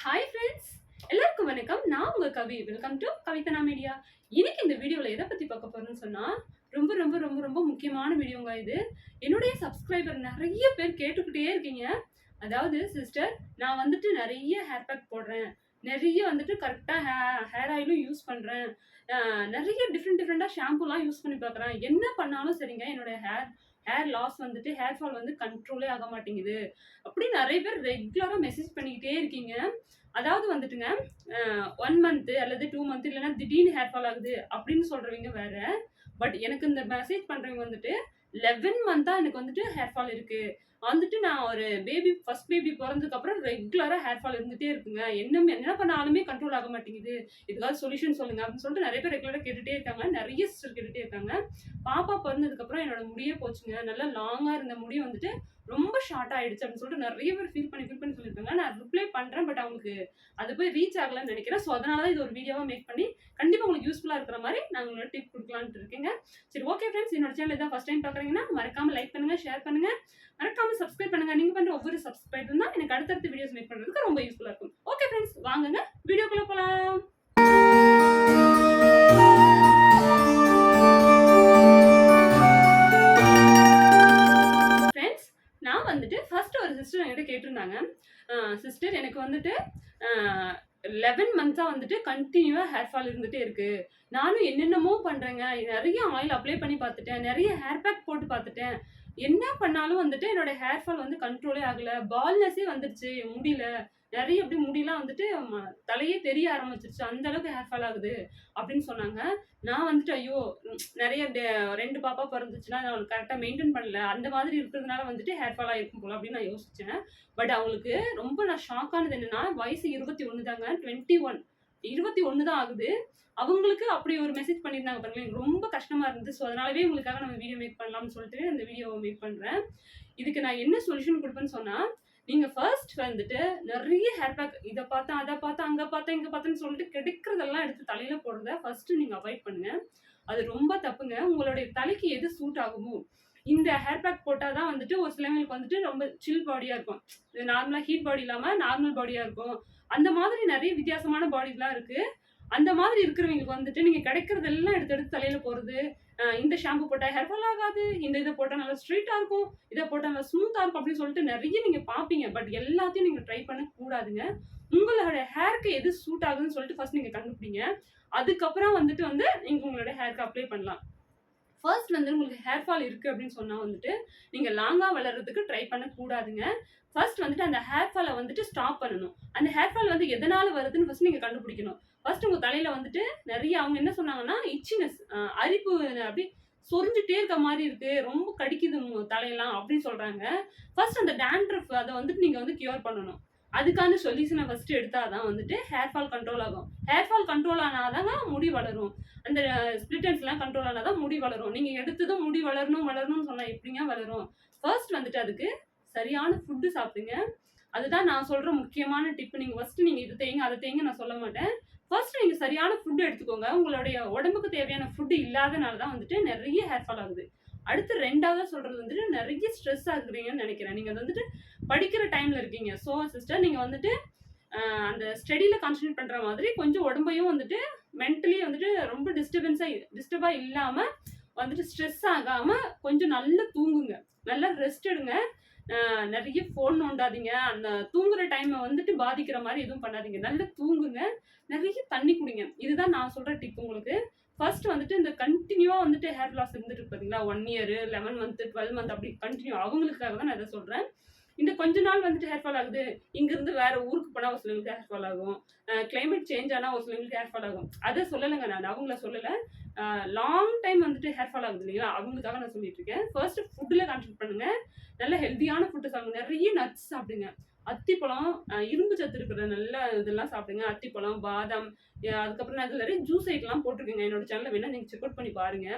Hi friends எல்லாருக்கும் வணக்கம். நான் உங்க Kavi. Welcome to Kavithana media இன்னைக்கு இந்த வீடியோவில் எதை பற்றி பார்க்க போறேன்னு சொன்னால் ரொம்ப ரொம்ப ரொம்ப ரொம்ப முக்கியமான வீடியோங்க இது. என்னுடைய சப்ஸ்கிரைபர் நிறைய பேர் கேட்டுக்கிட்டே இருக்கீங்க. அதாவது சிஸ்டர் நான் வந்துட்டு நிறைய ஹேர் பேக் போடுறேன். நிறைய வந்துட்டு கரெக்டாக ஹே ஹேர் ஆயிலும் யூஸ் பண்ணுறேன் நிறைய டிஃப்ரெண்ட் டிஃப்ரெண்ட்டாக ஷாம்புலாம் யூஸ் பண்ணி பார்க்குறேன். என்ன பண்ணாலும் சரிங்க என்னுடைய ஹேர் ஹேர் லாஸ் வந்துட்டு ஹேர் ஃபால் வந்து கண்ட்ரோலே ஆக மாட்டேங்குது. அப்படி நிறைய பேர் ரெகுலராக மெசேஜ் பண்ணிக்கிட்டே இருக்கீங்க. அதாவது வந்துட்டுங்க ஒன் மந்த்து அல்லது டூ மந்த் இல்லைன்னா திடீர்னு ஹேர் ஃபால் ஆகுது அப்படின்னு சொல்கிறவங்க வேற. பட் எனக்கு இந்த மெசேஜ் பண்ணுறவங்க வந்துட்டு லெவன் மந்த்தாக எனக்கு வந்துட்டு ஹேர் ஃபால் இருக்குது வந்துட்டு நான் ஒரு பேபி ஃபர்ஸ்ட் பேபி பிறந்ததுக்கப்புறம் ரெகுலராக ஹேர் ஃபால் இருந்துகிட்டே இருக்குங்க. என்ன என்ன பண்ணாலுமே கண்ட்ரோல் ஆக மாட்டேங்குது. இதுக்காக சொல்யூஷன் சொல்லுங்க அப்படின்னு சொல்லிட்டு நிறைய பேர் ரெகுலராக கேட்டுகிட்டே இருக்காங்க. நிறைய சிஸ்டர் கேட்டுகிட்டே இருக்காங்க. பாப்பா பிறந்ததுக்கப்புறம் என்னோட முடியே போச்சுங்க. நல்லா லாங்காக இருந்த முடி வந்துட்டு ரொம்ப ஷார்ட் ஆயிடுச்சு அப்படின்னு சொல்லிட்டு நிறைய பேர் ஃபீல் பண்ணி ஃபீல் பண்ணி சொல்லியிருக்காங்க. நான் ரிப்ளை பண்ணுறேன் பட் அவங்களுக்கு அது போய் ரீச் ஆகலன்னு நினைக்கிறேன். ஸோ அதனால தான் இது ஒரு வீடியோவாக மேக் பண்ணி கண்டிப்பாக உங்களுக்கு யூஸ்ஃபுல்லாக இருக்கிற மாதிரி நான் உங்களோட டிப் கொடுக்கலான்ட்டு இருக்கேங்க. சரி ஓகே ஃப்ரெண்ட்ஸ் என்னோட சேனல் இதான் ஃபஸ்ட் டைம் பார்க்குறீங்கன்னா மறக்காமல் லைக் பண்ணுங்கள் ஷேர் பண்ணுங்கள் மறக்காமல் மறக்காம சப்ஸ்கிரைப் பண்ணுங்க. நீங்க பண்ற ஒவ்வொரு சப்ஸ்கிரைப் தான் எனக்கு அடுத்தடுத்த வீடியோஸ் மேக் பண்றதுக்கு ரொம்ப யூஸ்ஃபுல்லா இருக்கும். ஓகே ஃப்ரெண்ட்ஸ் வாங்குங்க. வீடியோக்குள்ள போலாம். ஃப்ரெண்ட்ஸ் நான் வந்துட்டு ஃபர்ஸ்ட் ஒரு சிஸ்டர் என்கிட்ட கேட்டிருந்தாங்க. சிஸ்டர் எனக்கு வந்துட்டு லெவன் மந்த்ஸாக வந்துட்டு கண்டினியூவாக ஹேர் ஃபால் இருந்துகிட்டே இருக்குது நானும் என்னென்னமோ பண்ணுறேங்க நிறைய ஆயில் அப்ளை பண்ணி பார்த்துட்டேன். நிறைய ஹேர் பேக் போட்டு பார்த்துட்டேன். என்ன பண்ணாலும் வந்துட்டு என்னோட ஹேர் ஃபால் வந்து கண்ட்ரோலே ஆகல. பால்னஸே வந்துருச்சு முடியல. நிறைய அப்படி முடியலாம் வந்துட்டு ம- தலையே தெரிய ஆரம்பிச்சிருச்சு. அந்த அளவுக்கு ஹேர் ஃபால் ஆகுது அப்படின்னு சொன்னாங்க. நான் வந்துட்டு ஐயோ நிறைய டே- ரெண்டு பாப்பா பிறந்துச்சுன்னா நான் கரெக்டாக மெயின்டைன் பண்ணல. அந்த மாதிரி இருக்கிறதுனால வந்துட்டு ஹேர் ஃபால் ஆகிருக்கும் போல அப்படின்னு நான் யோசிச்சேன். பட் அவங்களுக்கு ரொம்ப நான் ஷாக் ஆனது என்னன்னா வயசு இருபத்தி ஒன்று தாங்க டுவெண்ட்டி ஒன் இருபத்தி ஒன்று தான் ஆகுது. அவங்களுக்கு அப்படி ஒரு மெசேஜ் பண்ணியிருந்தாங்க பாருங்களேன். எனக்கு ரொம்ப கஷ்டமாக இருந்துச்சு ஸோ அதனாலவே உங்களுக்காக நம்ம வீடியோ மேக் பண்ணலாம்னு சொல்லிட்டு அந்த வீடியோவை மேக் பண்ணுறேன் இதுக்கு நான் என்ன சொல்யூஷன் கொடுப்பேன்னு சொன்னால் நீங்கள் ஃபர்ஸ்ட் வந்துட்டு நிறைய ஹேர் பேக் இதை பார்த்தேன் அதை பார்த்தேன் அங்கே பார்த்தேன் இங்கே பார்த்தேன்னு சொல்லிட்டு கிடைக்கிறதெல்லாம் எடுத்து தலையில் போடுறத ஃபர்ஸ்ட்டு நீங்கள் அவாய்ட் பண்ணுங்கள் அது ரொம்ப தப்புங்க. உங்களுடைய தலைக்கு எது சூட் ஆகுமோ இந்த ஹேர் பேக் போட்டால் தான் வந்துட்டு ஒரு சிலவங்களுக்கு வந்துட்டு ரொம்ப சில் பாடியாக இருக்கும். இது நார்மலாக ஹீட் பாடி இல்லாமல் நார்மல் பாடியாக இருக்கும். அந்த மாதிரி நிறைய வித்தியாசமான பாடிலாம் இருக்குது அந்த மாதிரி இருக்கிறவங்களுக்கு வந்துட்டு நீங்கள் கிடைக்கிறதெல்லாம் எடுத்து எடுத்து தலையில் போகிறது இந்த ஷாம்பு போட்டால் ஹேர் ஃபால் ஆகாது இந்த இதை போட்டால் நல்லா ஸ்ட்ரீட்டாக இருக்கும் இதை போட்டால் நல்லா ஸ்மூத்தாக இருக்கும் அப்படின்னு சொல்லிட்டு நிறைய நீங்கள் பார்ப்பீங்க. பட் எல்லாத்தையும் நீங்கள் ட்ரை பண்ண கூடாதுங்க உங்களோட ஹேருக்கு எது சூட் ஆகுதுன்னு சொல்லிட்டு ஃபர்ஸ்ட் நீங்கள் கண்டுபிடிங்க. அதுக்கப்புறம் வந்துட்டு வந்து நீங்கள் உங்களோட ஹேருக்கு அப்ளை பண்ணலாம். ஃபர்ஸ்ட் வந்து உங்களுக்கு ஹேர் ஃபால் இருக்குது அப்படின்னு சொன்னால் வந்துட்டு நீங்கள் லாங்காக வளர்கிறதுக்கு ட்ரை பண்ணக்கூடாதுங்க. ஃபர்ஸ்ட் வந்துட்டு அந்த ஹேர் ஃபாலை வந்துட்டு ஸ்டாப் பண்ணணும். அந்த ஹேர் ஃபால் வந்து எதனால் வருதுன்னு ஃபர்ஸ்ட் நீங்கள் கண்டுபிடிக்கணும். ஃபர்ஸ்ட் உங்கள் தலையில் வந்துட்டு நிறைய அவங்க என்ன சொன்னாங்கன்னா இச்சினஸ் அரிப்பு அப்படி சொரிஞ்சுட்டே இருக்க மாதிரி இருக்கு. ரொம்ப கடிக்குது தலையெல்லாம் அப்படின்னு சொல்றாங்க. ஃபர்ஸ்ட் அந்த டேண்ட்ரஃப் அதை வந்துட்டு நீங்க வந்து கியூர் பண்ணணும். அதுக்கான சொல்யூஷனை ஃபர்ஸ்ட் எடுத்தாதான் வந்துட்டு ஹேர் ஃபால் கண்ட்ரோல் ஆகும். ஹேர் ஃபால் கண்ட்ரோல் ஆனாதாங்க முடி வளரும். அந்த ஸ்பிளிட்டன்ஸ்லாம் கண்ட்ரோல் ஆனால் தான் முடி வளரும். நீங்கள் எடுத்ததும் முடி வளரணும் வளரணும்னு சொன்னால் எப்படிங்க வளரும்? ஃபர்ஸ்ட் வந்துட்டு அதுக்கு சரியான ஃபுட்டு சாப்பிடுங்க. அதுதான் நான் சொல்கிற முக்கியமான டிப்பு நீங்கள் ஃபஸ்ட்டு நீங்கள் இது தேங்க அதை தேங்க நான் சொல்ல மாட்டேன். ஃபர்ஸ்ட் நீங்கள் சரியான ஃபுட்டு எடுத்துக்கோங்க. உங்களுடைய உடம்புக்கு தேவையான ஃபுட்டு இல்லாதனால தான் வந்துட்டு நிறைய ஹேர் ஃபால் ஆகுது. அடுத்து ரெண்டாவது சொல்றது வந்துட்டு நிறைய ஸ்ட்ரெஸ் ஆகுறீங்கன்னு நினைக்கிறேன். நீங்க வந்துட்டு படிக்கிற டைம்ல இருக்கீங்க. ஸோ சிஸ்டர் நீங்க வந்துட்டு அந்த ஸ்டடியில கான்சன்ட்ரேட் பண்ற மாதிரி கொஞ்சம் உடம்பையும் வந்துட்டு மென்டலி வந்துட்டு ரொம்ப டிஸ்டர்பன்ஸா டிஸ்டர்பா இல்லாம வந்துட்டு ஸ்ட்ரெஸ் ஆகாம கொஞ்சம் நல்லா தூங்குங்க. நல்லா ரெஸ்ட் எடுங்க. நிறைய ஃபோன் நோண்டாதீங்க. அந்த தூங்குற டைமை வந்துட்டு பாதிக்கிற மாதிரி எதுவும் பண்ணாதீங்க. நல்லா தூங்குங்க. நிறைய தண்ணி குடிங்க. இதுதான் நான் சொல்ற டிப் உங்களுக்கு. ஃபர்ஸ்ட் வந்துட்டு இந்த கண்டினியூவா வந்துட்டு ஹேர் லாஸ் இருந்துட்டு இருக்கு one year eleven month twelve month அப்படி கண்டினியூ அவங்களுக்காக தான் நான் இதை சொல்றேன். இந்த கொஞ்ச நாள் வந்துட்டு ஹேர் ஃபால் ஆகுது. இங்கிருந்து வேற ஊருக்கு போனா ஒரு சிலங்களுக்கு ஹேர் ஃபால் ஆகும். கிளைமேட் சேஞ்ச் ஆனா ஒரு சிலங்களுக்கு ஹேர் ஃபால் ஆகும். அதை சொல்லலைங்க நான். அவங்கள சொல்லல. லாங் டைம் வந்துட்டு ஹேர் ஃபால் ஆகுது இல்லைங்களா? அவங்களுக்காக நான் சொல்லிட்டு இருக்கேன். ஃபர்ஸ்ட் ஃபுட்டில் கான்சென்ட் பண்ணுங்க. நல்ல ஹெல்த்தியான ஃபுட்டு சாப்பிடுங்க. நிறைய நட்ஸ் சாப்பிடுங்க. அத்திப்பழம் இரும்பு சத்து இருக்கிற நல்ல இதெல்லாம் சாப்பிடுங்க. அத்திப்பழம் பாதாம் அதுக்கப்புறம் அதில் நிறைய ஜூஸ் ஐட்டெல்லாம் போட்டிருக்கேங்க. என்னோட சேனலில் வேணா நீங்கள் செக் அவுட் பண்ணி பாருங்க.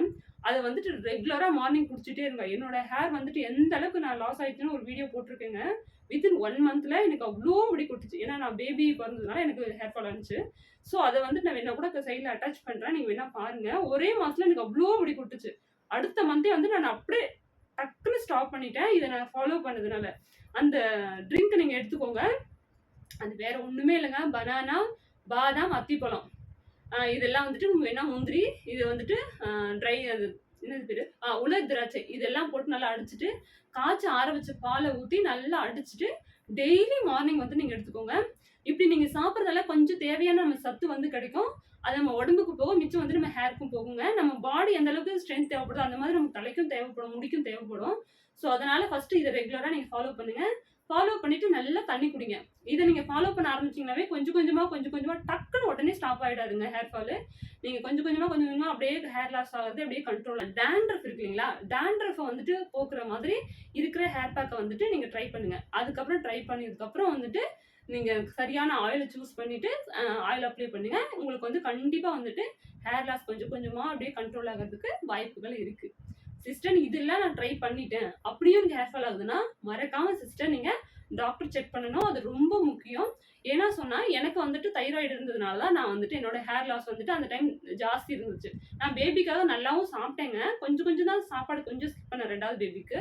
அதை வந்துட்டு ரெகுலராக மார்னிங் குடிச்சிட்டே இருங்க. என்னோட ஹேர் வந்துட்டு எந்த அளவுக்கு நான் லாஸ் ஆயிடுச்சுன்னு ஒரு வீடியோ போட்டிருக்கேங்க. வித்தின் ஒன் மந்த்தில் எனக்கு அவ்வளோ முடி கொட்டுச்சு. ஏன்னா நான் பேபி பிறந்ததுனால எனக்கு ஹேர் ஃபால் ஆனிச்சு. ஸோ அதை வந்து நான் வேணா கூட சைடில் அட்டாச் பண்ணுறேன் நீங்கள் வேணா பாருங்கள் ஒரே மாதத்தில் எனக்கு அவ்வளோ முடி கொட்டுச்சு. அடுத்த மந்தே வந்து நான் அப்படியே டக்குன்னு ஸ்டாப் பண்ணிட்டேன். இதை நான் ஃபாலோ பண்ணதுனால. அந்த ட்ரிங்க் நீங்கள் எடுத்துக்கோங்க. அது வேற ஒன்றுமே இல்லைங்க. பனானா பாதாம் அத்திப்பழம். இதெல்லாம் வந்துட்டு வேணா முந்திரி இது வந்துட்டு ட்ரை அது என்னது பேர்? ஆ உலர் திராட்சை. இதெல்லாம் போட்டு நல்லா அடிச்சிட்டு காய்ச்சி ஆற வச்ச பாலை ஊற்றி நல்லா அடிச்சுட்டு டெய்லி மார்னிங் வந்து நீங்கள் எடுத்துக்கோங்க. இப்படி நீங்கள் சாப்பிட்றதால கொஞ்சம் தேவையான நம்ம சத்து வந்து கிடைக்கும். அது நம்ம உடம்புக்கு போகும் மிச்சம் வந்து நம்ம ஹேருக்கும் போகுங்க. நம்ம பாடி எந்த அளவுக்கு ஸ்ட்ரென்த் தேவைப்படுதோ அந்த மாதிரி நம்ம தலைக்கும் தேவைப்படும் முடிக்கும் தேவைப்படும். ஸோ அதனால ஃபர்ஸ்ட் இதை ரெகுலராக நீங்கள் ஃபாலோ பண்ணுங்க. ஃபாலோ பண்ணிட்டு நல்லா தண்ணி குடிங்க. இதை நீங்கள் ஃபாலோ பண்ண ஆரம்பிச்சீங்கன்னாவே கொஞ்சம் கொஞ்சமாக கொஞ்சம் கொஞ்சமாக டக்குன்னு உடனே ஸ்டாப் ஆகிடாதுங்க ஹேர் ஃபாலு நீங்கள் கொஞ்சம் கொஞ்சமாக கொஞ்சம் கொஞ்சமாக அப்படியே ஹேர் லாஸ் ஆகுறது அப்படியே கண்ட்ரோல் டேண்ட்ரஃப் இருக்கு இல்லைங்களா? டேண்ட்ரஃபை வந்துட்டு போக்குற மாதிரி இருக்கிற ஹேர் பேக்கை வந்துட்டு நீங்கள் ட்ரை பண்ணுங்கள் அதுக்கப்புறம் ட்ரை பண்ணதுக்கப்புறம் வந்துட்டு நீங்கள் சரியான ஆயிலை சூஸ் பண்ணிவிட்டு ஆயில் அப்ளை பண்ணுங்க. உங்களுக்கு வந்து கண்டிப்பாக வந்துட்டு ஹேர் லாஸ் கொஞ்சம் கொஞ்சமாக அப்படியே கண்ட்ரோல் ஆகிறதுக்கு வாய்ப்புகள் இருக்குது சிஸ்டர் இதெல்லாம் நான் ட்ரை பண்ணிட்டேன். அப்படியும் எனக்கு ஹேர் ஃபால் ஆகுதுன்னா மறக்காம சிஸ்டர் நீங்கள் டாக்டர் செக் பண்ணணும். அது ரொம்ப முக்கியம். ஏன்னா சொன்னால் எனக்கு வந்துட்டு தைராய்டு இருந்ததுனால தான் நான் வந்துட்டு என்னோட ஹேர் லாஸ் வந்துட்டு அந்த டைம் ஜாஸ்தி இருந்துச்சு. நான் பேபிக்காக நல்லாவும் சாப்பிட்டேங்க. கொஞ்சம் கொஞ்சம் தான் சாப்பாடு கொஞ்சம் ஸ்கிப் பண்ணேன் ரெண்டாவது பேபிக்கு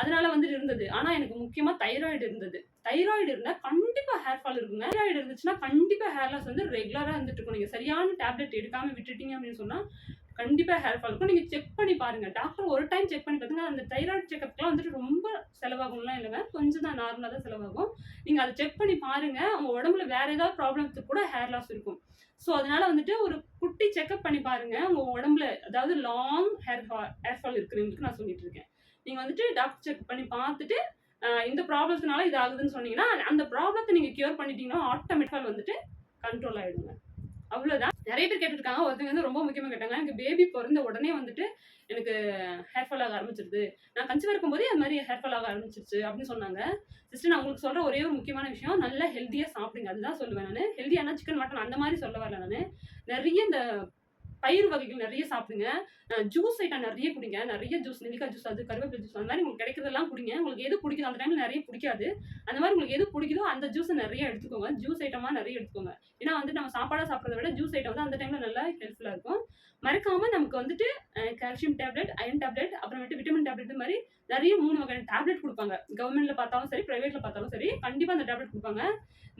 அதனால வந்துட்டு இருந்தது. ஆனால் எனக்கு முக்கியமாக தைராய்டு இருந்தது. தைராய்டு இருந்தால் கண்டிப்பாக ஹேர் ஃபால் இருக்குங்க தைராய்டு இருந்துச்சுன்னா கண்டிப்பாக ஹேர் லாஸ் வந்து ரெகுலராக இருந்துட்டு இருக்கும். நீங்கள் சரியான டேப்லெட் எடுக்காமல் விட்டுட்டீங்க அப்படின்னு சொன்னால் கண்டிப்பாக ஹேர் ஃபால் இருக்கும். நீங்கள் செக் பண்ணி பாருங்கள் டாக்டர் ஒரு டைம் செக் பண்ணி பார்த்துங்க அந்த தைராய்டு செக்அப்லாம் வந்துட்டு ரொம்ப செலவாகும்லாம் இல்லைங்க கொஞ்சம் தான் நார்மலாக தான் செலவாகும். நீங்கள் அதை செக் பண்ணி பாருங்கள் உங்கள் உடம்புல வேறு ஏதாவது ப்ராப்ளத்துக்கு கூட ஹேர் லாஸ் இருக்கும். ஸோ அதனால வந்துட்டு ஒரு குட்டி செக்அப் பண்ணி பாருங்கள் உங்கள் உடம்புல அதாவது long hair fall hair fall இருக்கிறவங்களுக்கு நான் சொல்லிட்டு இருக்கேன். நீங்கள் வந்துட்டு டாக்டர் செக் பண்ணி பார்த்துட்டு இந்த ப்ராப்ளத்தினால இது ஆகுதுன்னு சொன்னீங்கன்னா அந்த ப்ராப்ளத்தை நீங்கள் கியூர் பண்ணிட்டீங்கன்னா ஆட்டோமேட்டிக்காக வந்துட்டு கண்ட்ரோல் ஆகிடுங்க அவ்வளோதான் நிறைய பேர் கேட்டிருக்காங்க. ஒருத்தங்க வந்து ரொம்ப முக்கியமாக கேட்டாங்க. எனக்கு பேபி பிறந்த உடனே வந்துட்டு எனக்கு ஹேர் ஃபால் ஆக ஆரம்பிச்சிருது. நான் கன்சீவ் இருக்கும்போதே அது மாதிரி ஹேர் ஃபால் ஆக ஆரம்பிச்சிருச்சு அப்படின்னு சொன்னாங்க. சிஸ்டர் நான் உங்களுக்கு சொல்கிற ஒரே ஒரு முக்கியமான விஷயம் நல்லா ஹெல்த்தியாக சாப்பிடுங்க. அதுதான் சொல்லுவேன் நான். ஹெல்த்தியான சிக்கன் மட்டன் அந்த மாதிரி சொல்ல வரல நான். நிறைய இந்த பயிர் வகைகள் நிறைய சாப்பிடுங்க. ஜூஸ் ஐட்டம் நிறைய குடிங்க. நிறைய ஜூஸ் நெல்லிக்காய் ஜூஸ் அது கருவேப்பிலை ஜூஸ் அந்த மாதிரி உங்களுக்கு கிடைக்கிறதெல்லாம் குடிங்க. உங்களுக்கு எது பிடிக்குதோ அந்த டைமில் நிறைய பிடிக்காது. அந்த மாதிரி உங்களுக்கு எது பிடிக்குதோ அந்த ஜூஸை நிறைய எடுத்துக்கோங்க. ஜூஸ் ஐட்டமாக நிறைய எடுத்துக்கோங்க. ஏன்னா வந்து நம்ம சாப்பாடாக சாப்பிட்றத விட ஜூஸ் ஐட்டம் வந்து அந்த டைமில் நல்லா ஹெல்ப்ஃபுல்லாக இருக்கும். மறக்காமல் நமக்கு வந்துட்டு கால்சியம் டேப்லெட் அயன் டேப்லெட் அப்புறமேட்டு விட்டமின் டேப்லெட் மாதிரி நிறைய மூணு வகையான டேப்லெட் கொடுப்பாங்க. கவர்மெண்ட்ல பார்த்தாலும் சரி ப்ரைவேட்டில் பார்த்தாலும் சரி கண்டிப்பாக அந்த டேப்லெட் கொடுப்பாங்க.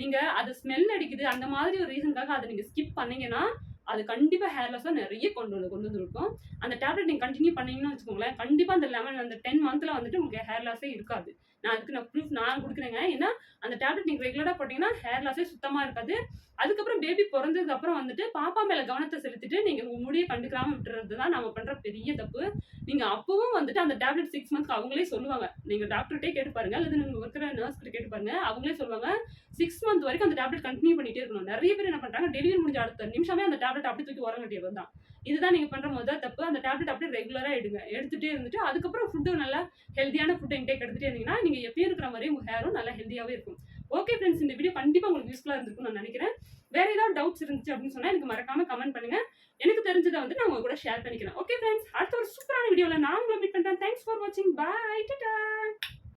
நீங்கள் அது ஸ்மெல் அடிக்குது அந்த மாதிரி ஒரு ரீசனுக்காக அதை நீங்கள் ஸ்கிப் பண்ணீங்கன்னா அது கண்டிப்பாக ஹேர் லாஸாக நிறைய கொண்டு வந்து கொண்டு வந்துருக்கும். அந்த டேப்லெட் நீங்கள் கண்டினியூ பண்ணீங்கன்னு வச்சுக்கோங்களேன் கண்டிப்பாக அந்த லெவன் அந்த டென் மந்தில் வந்துட்டு உங்களுக்கு ஹேர் லாஸே இருக்காது. நான் அதுக்கு நான் ப்ரூஃப் நான் கொடுக்குறேங்க. ஏன்னா அந்த டேப்லெட் நீங்கள் ரெகுலராக போட்டிங்கன்னா ஹேர் லாஸே சுத்தமாக இருக்காது. அதுக்கப்புறம் பேபி பிறந்ததுக்கு அப்புறம் வந்துட்டு பாப்பா மேலே கவனத்தை செலுத்திட்டு நீங்கள் உங்கள் முடியை கண்டுக்காமல் விட்டுறது தான் நம்ம பண்ணுற பெரிய தப்பு. நீங்கள் அப்பவும் வந்துட்டு அந்த டேப்லெட் சிக்ஸ் மந்த்க்கு அவங்களே சொல்லுவாங்க. நீங்கள் டாக்டர்கிட்டே கேட்டு பாருங்க. அல்லது நீங்கள் இருக்கிற நர்ஸ்கிட்ட கேட்டு பாருங்க. அவங்களே சொல்லுவாங்க சிக்ஸ் மந்த் வரைக்கும் அந்த டேப்லெட் கண்டினியூ பண்ணிட்டே இருக்கணும். நிறைய பேர் என்ன பண்ணுறாங்க டெலிவரி முடிஞ்ச அடுத்த நிமிஷமே அந்த டேப்லெட் அப்படி தூக்கி உரம் கட்டியது தான் இதுதான் நீங்க பண்ற முதல் தப்பு. அந்த டேப்லெட் அப்படியே ரெகுலரா எடுங்க. எடுத்துட்டே இருந்துட்டு அதுக்கப்புறம் ஃபுட்டு நல்லா ஹெல்த்தியான ஃபுட் இன்டேக் எடுத்துட்டே இருந்தீங்கன்னா நீங்க எப்பயும் இருக்கிற மாதிரி உங்க ஹேரும் நல்லா ஹெல்த்தியாவே இருக்கும். ஓகே ஃப்ரெண்ட்ஸ் இந்த வீடியோ கண்டிப்பா உங்களுக்கு யூஸ்ஃபுல்லா இருந்திருக்கும் நான் நினைக்கிறேன். வேற ஏதாவது டவுட்ஸ் இருந்துச்சு அப்படின்னு சொன்னா எனக்கு மறக்காம கமெண்ட் பண்ணுங்க. எனக்கு தெரிஞ்சதை வந்து நான் உங்க கூட ஷேர் பண்ணிக்கிறேன். ஓகே ஃப்ரெண்ட்ஸ் அடுத்த ஒரு சூப்பரான வீடியோல நான் உங்களை மீட் பண்றேன். தேங்க்ஸ் ஃபார் வாட்சிங் பாய் டாடா